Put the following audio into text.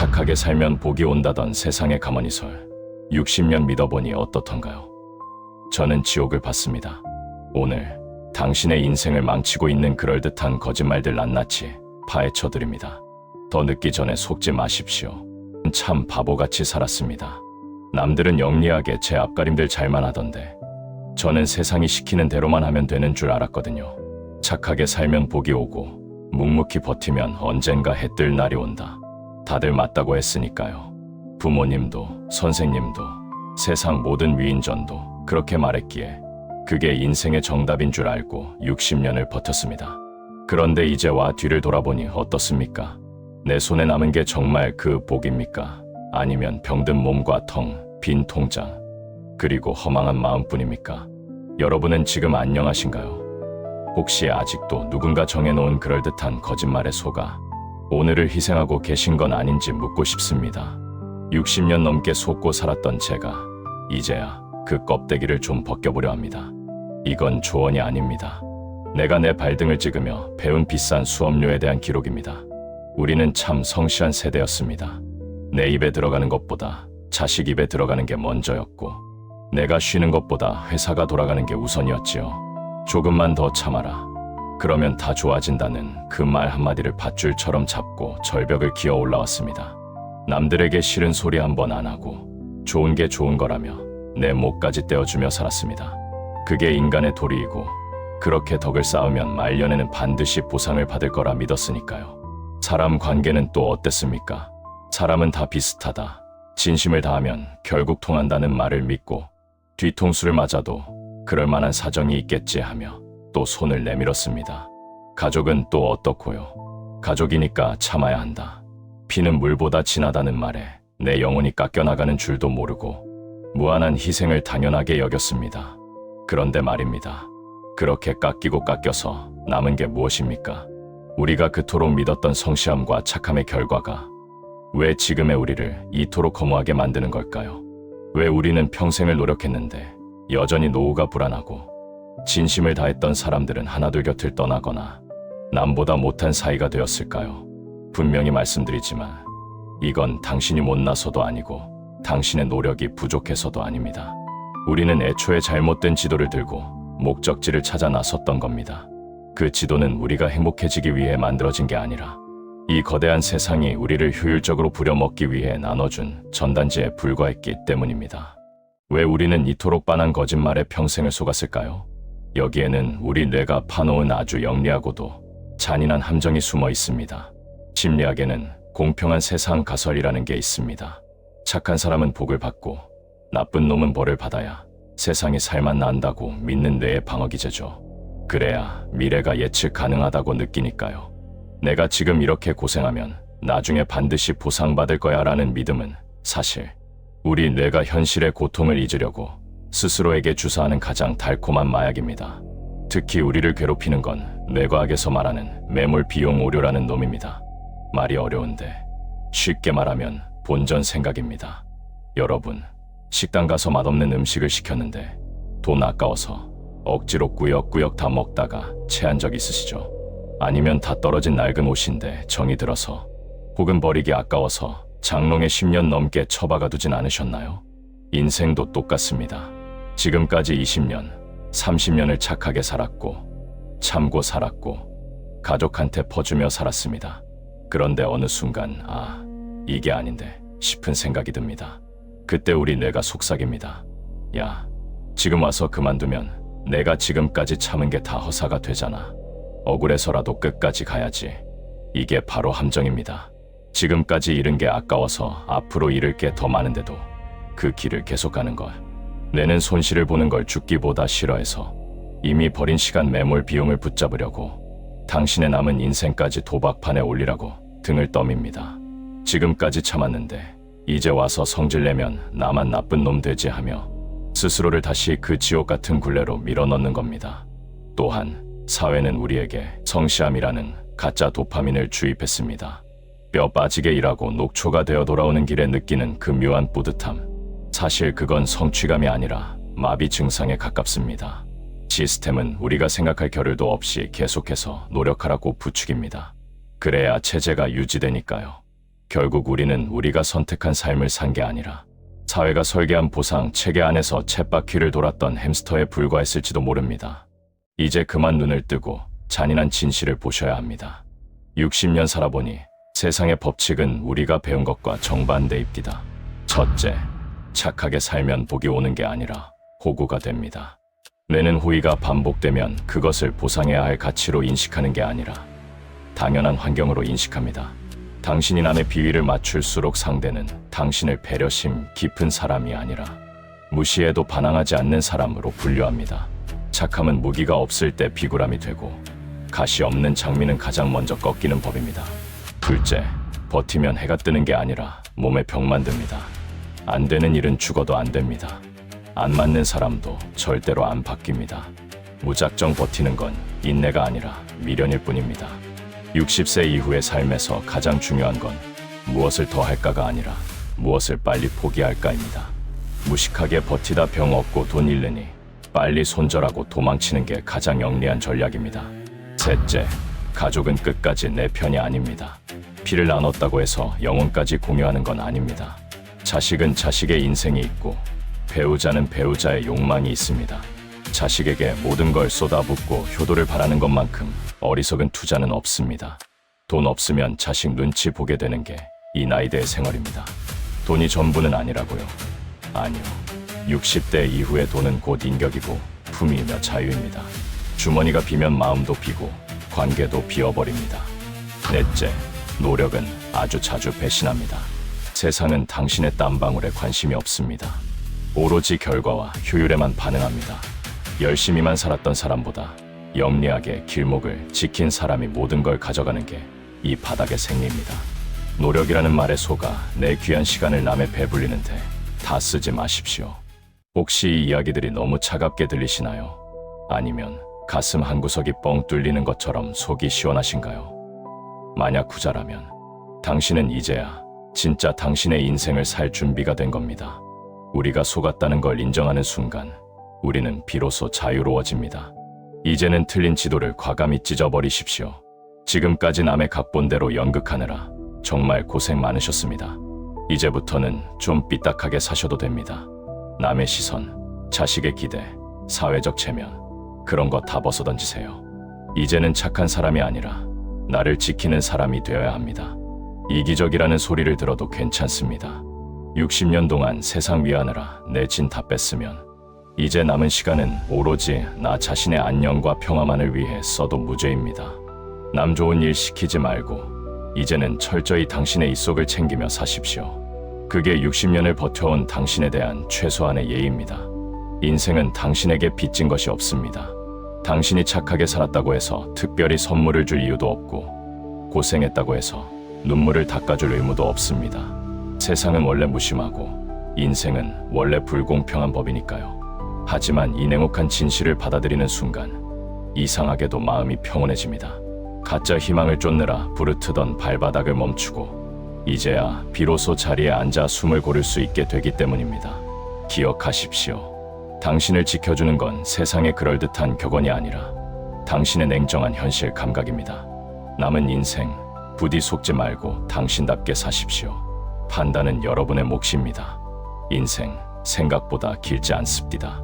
착하게 살면 복이 온다던 세상의 가머니설 60년 믿어보니 어떻던가요? 저는 지옥을 봤습니다. 오늘 당신의 인생을 망치고 있는 그럴듯한 거짓말들 낱낱이 파헤쳐드립니다. 더 늦기 전에 속지 마십시오. 참 바보같이 살았습니다. 남들은 영리하게 제 앞가림들 잘만 하던데 저는 세상이 시키는 대로만 하면 되는 줄 알았거든요. 착하게 살면 복이 오고 묵묵히 버티면 언젠가 해 뜰 날이 온다. 다들 맞다고 했으니까요. 부모님도 선생님도 세상 모든 위인전도 그렇게 말했기에 그게 인생의 정답인 줄 알고 60년을 버텼습니다. 그런데 이제 와 뒤를 돌아보니 어떻습니까? 내 손에 남은 게 정말 그 복입니까? 아니면 병든 몸과 텅 빈 통장 그리고 허망한 마음뿐입니까? 여러분은 지금 안녕하신가요? 혹시 아직도 누군가 정해놓은 그럴듯한 거짓말에 속아 오늘을 희생하고 계신 건 아닌지 묻고 싶습니다. 60년 넘게 속고 살았던 제가 이제야 그 껍데기를 좀 벗겨보려 합니다. 이건 조언이 아닙니다. 내가 내 발등을 찍으며 배운 비싼 수업료에 대한 기록입니다. 우리는 참 성실한 세대였습니다. 내 입에 들어가는 것보다 자식 입에 들어가는 게 먼저였고, 내가 쉬는 것보다 회사가 돌아가는 게 우선이었지요. 조금만 더 참아라. 그러면 다 좋아진다는 그 말 한마디를 밧줄처럼 잡고 절벽을 기어 올라왔습니다. 남들에게 싫은 소리 한 번 안 하고, 좋은 게 좋은 거라며 내 목까지 떼어주며 살았습니다. 그게 인간의 도리이고, 그렇게 덕을 쌓으면 말년에는 반드시 보상을 받을 거라 믿었으니까요. 사람 관계는 또 어땠습니까? 사람은 다 비슷하다. 진심을 다하면 결국 통한다는 말을 믿고 뒤통수를 맞아도 그럴 만한 사정이 있겠지 하며 또 손을 내밀었습니다. 가족은 또 어떻고요? 가족이니까 참아야 한다. 피는 물보다 진하다는 말에 내 영혼이 깎여나가는 줄도 모르고 무한한 희생을 당연하게 여겼습니다. 그런데 말입니다. 그렇게 깎이고 깎여서 남은 게 무엇입니까? 우리가 그토록 믿었던 성실함과 착함의 결과가 왜 지금의 우리를 이토록 허무하게 만드는 걸까요? 왜 우리는 평생을 노력했는데 여전히 노후가 불안하고 진심을 다했던 사람들은 하나둘 곁을 떠나거나 남보다 못한 사이가 되었을까요? 분명히 말씀드리지만 이건 당신이 못나서도 아니고 당신의 노력이 부족해서도 아닙니다. 우리는 애초에 잘못된 지도를 들고 목적지를 찾아 나섰던 겁니다. 그 지도는 우리가 행복해지기 위해 만들어진 게 아니라 이 거대한 세상이 우리를 효율적으로 부려먹기 위해 나눠준 전단지에 불과했기 때문입니다. 왜 우리는 이토록 빤한 거짓말에 평생을 속았을까요? 여기에는 우리 뇌가 파놓은 아주 영리하고도 잔인한 함정이 숨어 있습니다. 심리학에는 공평한 세상 가설이라는 게 있습니다. 착한 사람은 복을 받고 나쁜 놈은 벌을 받아야 세상이 살만 난다고 믿는 뇌의 방어기제죠. 그래야 미래가 예측 가능하다고 느끼니까요. 내가 지금 이렇게 고생하면 나중에 반드시 보상받을 거야 라는 믿음은 사실 우리 뇌가 현실의 고통을 잊으려고 스스로에게 주사하는 가장 달콤한 마약입니다. 특히 우리를 괴롭히는 건 뇌과학에서 말하는 매몰 비용 오류라는 놈입니다. 말이 어려운데 쉽게 말하면 본전 생각입니다. 여러분, 식당 가서 맛없는 음식을 시켰는데 돈 아까워서 억지로 꾸역꾸역 다 먹다가 체한 적 있으시죠? 아니면 다 떨어진 낡은 옷인데 정이 들어서 혹은 버리기 아까워서 장롱에 10년 넘게 처박아 두진 않으셨나요? 인생도 똑같습니다. 지금까지 20년, 30년을 착하게 살았고 참고 살았고 가족한테 퍼주며 살았습니다. 그런데 어느 순간 아 이게 아닌데 싶은 생각이 듭니다. 그때 우리 뇌가 속삭입니다. 야 지금 와서 그만두면 내가 지금까지 참은 게 다 허사가 되잖아. 억울해서라도 끝까지 가야지. 이게 바로 함정입니다. 지금까지 잃은 게 아까워서 앞으로 잃을 게 더 많은데도 그 길을 계속 가는 걸. 뇌는 손실을 보는 걸 죽기보다 싫어해서 이미 버린 시간 매몰 비용을 붙잡으려고 당신의 남은 인생까지 도박판에 올리라고 등을 떠밉니다. 지금까지 참았는데 이제 와서 성질내면 나만 나쁜 놈 되지 하며 스스로를 다시 그 지옥 같은 굴레로 밀어넣는 겁니다. 또한 사회는 우리에게 성시함이라는 가짜 도파민을 주입했습니다. 뼈 빠지게 일하고 녹초가 되어 돌아오는 길에 느끼는 그 묘한 뿌듯함. 사실 그건 성취감이 아니라 마비 증상에 가깝습니다. 시스템은 우리가 생각할 겨를도 없이 계속해서 노력하라고 부추깁니다. 그래야 체제가 유지되니까요. 결국 우리는 우리가 선택한 삶을 산 게 아니라 사회가 설계한 보상 체계 안에서 쳇바퀴를 돌았던 햄스터에 불과했을지도 모릅니다. 이제 그만 눈을 뜨고 잔인한 진실을 보셔야 합니다. 60년 살아보니 세상의 법칙은 우리가 배운 것과 정반대입니다. 첫째, 착하게 살면 복이 오는 게 아니라 호구가 됩니다. 뇌는 호의가 반복되면 그것을 보상해야 할 가치로 인식하는 게 아니라 당연한 환경으로 인식합니다. 당신이 남의 비위를 맞출수록 상대는 당신을 배려심 깊은 사람이 아니라 무시해도 반항하지 않는 사람으로 분류합니다. 착함은 무기가 없을 때 비굴함이 되고 가시 없는 장미는 가장 먼저 꺾이는 법입니다. 둘째, 버티면 해가 뜨는 게 아니라 몸에 병 만 듭니다. 안 되는 일은 죽어도 안 됩니다. 안 맞는 사람도 절대로 안 바뀝니다. 무작정 버티는 건 인내가 아니라 미련일 뿐입니다. 60세 이후의 삶에서 가장 중요한 건 무엇을 더 할까가 아니라 무엇을 빨리 포기할까입니다. 무식하게 버티다 병 얻고 돈 잃느니 빨리 손절하고 도망치는 게 가장 영리한 전략입니다. 셋째, 가족은 끝까지 내 편이 아닙니다. 피를 나눴다고 해서 영혼까지 공유하는 건 아닙니다. 자식은 자식의 인생이 있고 배우자는 배우자의 욕망이 있습니다. 자식에게 모든 걸 쏟아붓고 효도를 바라는 것만큼 어리석은 투자는 없습니다. 돈 없으면 자식 눈치 보게 되는 게 이 나이대의 생활입니다. 돈이 전부는 아니라고요. 아니요. 60대 이후의 돈은 곧 인격이고 품위이며 자유입니다. 주머니가 비면 마음도 비고 관계도 비어버립니다. 넷째, 노력은 아주 자주 배신합니다. 세상은 당신의 땀방울에 관심이 없습니다. 오로지 결과와 효율에만 반응합니다. 열심히만 살았던 사람보다 영리하게 길목을 지킨 사람이 모든 걸 가져가는 게 이 바닥의 생리입니다. 노력이라는 말에 속아 내 귀한 시간을 남의 배불리는데 다 쓰지 마십시오. 혹시 이 이야기들이 너무 차갑게 들리시나요? 아니면 가슴 한 구석이 뻥 뚫리는 것처럼 속이 시원하신가요? 만약 후자라면 당신은 이제야 진짜 당신의 인생을 살 준비가 된 겁니다. 우리가 속았다는 걸 인정하는 순간 우리는 비로소 자유로워집니다. 이제는 틀린 지도를 과감히 찢어버리십시오. 지금까지 남의 각본대로 연극하느라 정말 고생 많으셨습니다. 이제부터는 좀 삐딱하게 사셔도 됩니다. 남의 시선, 자식의 기대, 사회적 체면, 그런 거 다 벗어던지세요. 이제는 착한 사람이 아니라 나를 지키는 사람이 되어야 합니다. 이기적이라는 소리를 들어도 괜찮습니다. 60년 동안 세상 위하느라 내 진 다 뺐으면 이제 남은 시간은 오로지 나 자신의 안녕과 평화만을 위해 써도 무죄입니다. 남 좋은 일 시키지 말고 이제는 철저히 당신의 이속을 챙기며 사십시오. 그게 60년을 버텨온 당신에 대한 최소한의 예의입니다. 인생은 당신에게 빚진 것이 없습니다. 당신이 착하게 살았다고 해서 특별히 선물을 줄 이유도 없고 고생했다고 해서 눈물을 닦아줄 의무도 없습니다. 세상은 원래 무심하고 인생은 원래 불공평한 법이니까요. 하지만 이 냉혹한 진실을 받아들이는 순간 이상하게도 마음이 평온해집니다. 가짜 희망을 쫓느라 부르트던 발바닥을 멈추고 이제야 비로소 자리에 앉아 숨을 고를 수 있게 되기 때문입니다. 기억하십시오. 당신을 지켜주는 건 세상의 그럴듯한 격언이 아니라 당신의 냉정한 현실 감각입니다. 남은 인생 부디 속지 말고 당신답게 사십시오. 판단은 여러분의 몫입니다. 인생 생각보다 길지 않습니다.